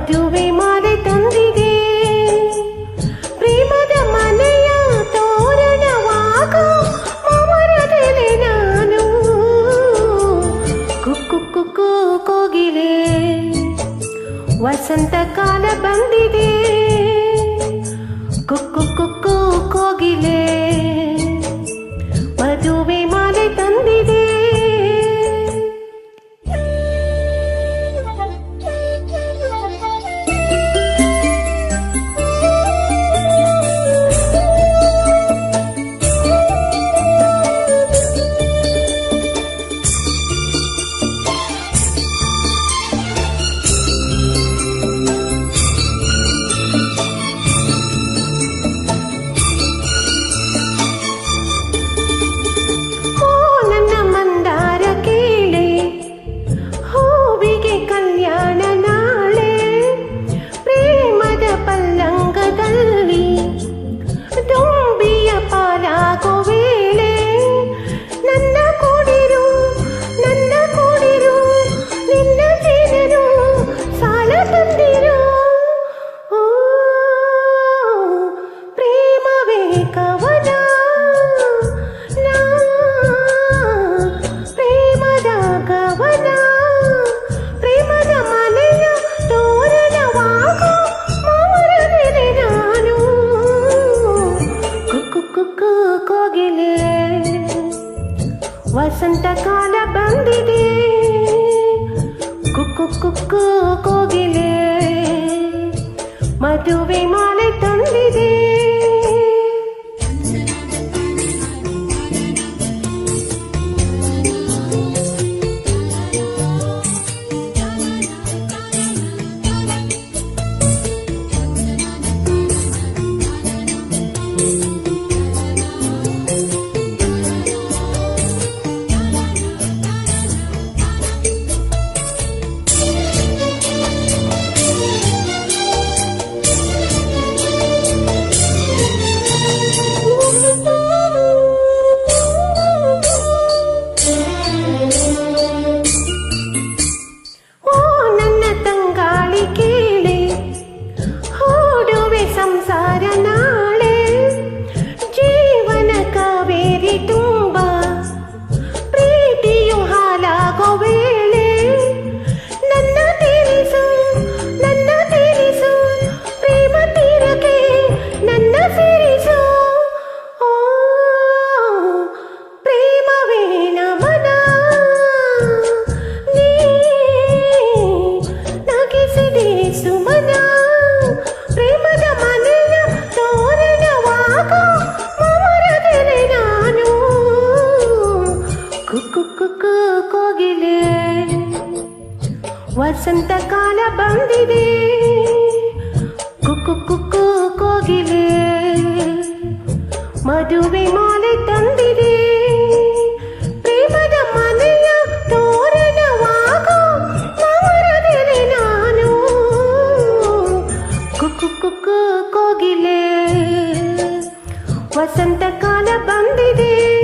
ಕೋಗಿಲೆ ಮದುವೆ ವಸಂತ ಕಾಲ ಬಂದಿದೆ. ಕುಕ್ಕು ಕುಕ್ಕು ಕೋಗಿಲೆ ಮದುವೆ ಮಾಲೆ ತಂದಿದೆ. ವಸಂತ ಕಾಲ ಬಂದಿದೆ. ಕುಕ್ಕು ಕುಕ್ಕು ಕೋಗಿಲೆ. ಮದುವೆ ಮಾಲೆ ತಂದಿದೆ. ಪ್ರೇಮದ ಮನೆಯ ತೋರಣವಾಗ ನಾನು. ಕುಕ್ಕು ಕುಕ್ಕು ಕೋಗಿಲೆ. ವಸಂತ ಕಾಲ ಬಂದಿದೆ.